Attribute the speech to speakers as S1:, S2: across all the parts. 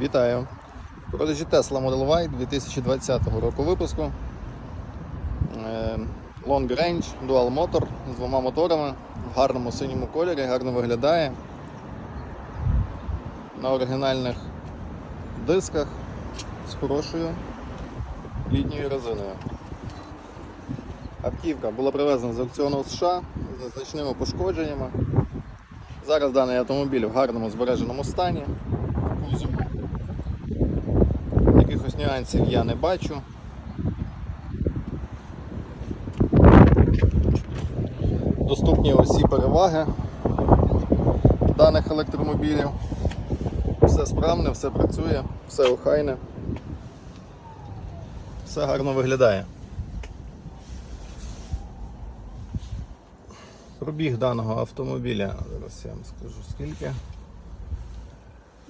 S1: Вітаю! В продажі Tesla Model Y 2020 року випуску. Е, Long Range, Dual Motor з двома моторами в гарному синьому кольорі, гарно виглядає. На оригінальних дисках з хорошою літньою резиною. Автівка була привезена з аукціону США з незначними пошкодженнями. Зараз даний автомобіль в гарному збереженому стані. Якихось нюансів я не бачу. Доступні усі переваги даних електромобілів. Все справне, все працює, все охайне, все гарно виглядає. Пробіг даного автомобіля, зараз я вам скажу скільки.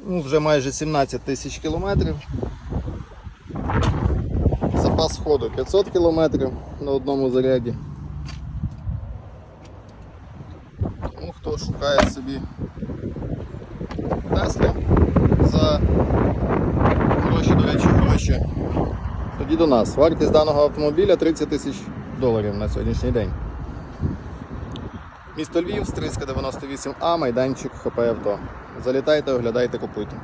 S1: Ну, вже майже 17 тисяч кілометрів. Ходу 500 кілометрів на одному заряді. Тому хто шукає собі Теслу за гроші, до речі, гроші, тоді до нас. Вартість даного автомобіля 30 тисяч доларів на сьогоднішній день. Місто Львів, Стрийська 98А, майданчик ХП Авто. Залітайте, оглядайте, купуйте.